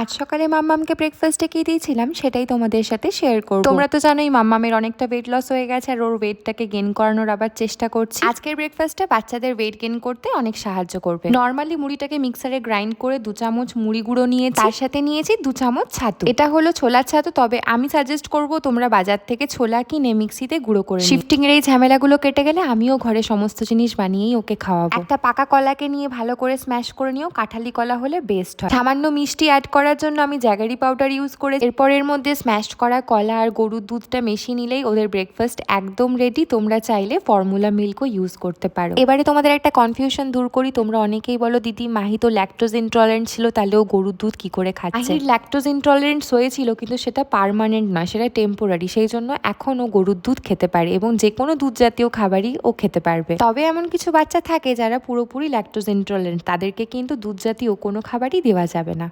আজ সকালে মাম্মামকে ব্রেকফাস্টে কি দিয়েছিলাম সেটাই তোমাদের সাথে শেয়ার করব। তোমরা তো জানোই মাম্মামের অনেকটা ওয়েট লস হয়ে গেছে আর ওর ওয়েটটাকে গেন করানোর আবার চেষ্টা করছি। আজকের ব্রেকফাস্টে বাচ্চাদের ওয়েট গেন করতে অনেক সাহায্য করবে। নর্মালি মুড়িটাকে মিক্সারে গ্রাইন্ড করে দু চামচ মুড়ি গুঁড়ো নিয়েছি। তার সাথে নিয়েছি দু চামচ ছাতু। এটা হলো ছোলার ছাতু, তবে আমি সাজেস্ট করব তোমরা বাজার থেকে ছোলা কিনে মিক্সিতে গুঁড়ো করে শিফটিং এর এই ঝামেলাগুলো কেটে গেলে আমিও ঘরে সমস্ত জিনিস বানিয়েই ওকে খাওয়াবো। একটা পাকা কলাকে নিয়ে ভালো করে স্ম্যাশ করে নিও। কাঁঠালি কলা হলে বেস্ট হয়। সামান্য মিষ্টি অ্যাড করার জন্য আমি জ্যাগারি পাউডার ইউজ করে এরপর এর মধ্যে স্ম্যাশ করা কলা আর গরুর দুধটা মিশিয়ে নিলেই ওদের ব্রেকফাস্ট একদম রেডি তোমরা চাইলে ফর্মুলা মিল্কও ইউজ করতে পারো। এবারে তোমাদের একটা কনফিউশন দূর করি। তোমরা অনেকেই বলো, দিদি, মাহি তো ল্যাকটোজ ইনটলারেন্ট ছিল, তাহলে ও গরুর দুধ কি করে খাচ্ছে? ল্যাকটোজ ইনটলারেন্ট হয়েছিল, কিন্তু সেটা পার্মানেন্ট নয়, সেটা টেম্পোরারি সেই জন্য এখন ও গরুর দুধ খেতে পারে এবং যে কোনো দুধ জাতীয় খাবারই ও খেতে পারবে। তবে এমন কিছু বাচ্চা থাকে যারা পুরোপুরি ল্যাকটোজ ইনটলারেন্ট তাদেরকে কিন্তু দুধ জাতীয় কোনো খাবারই দেওয়া যাবে না।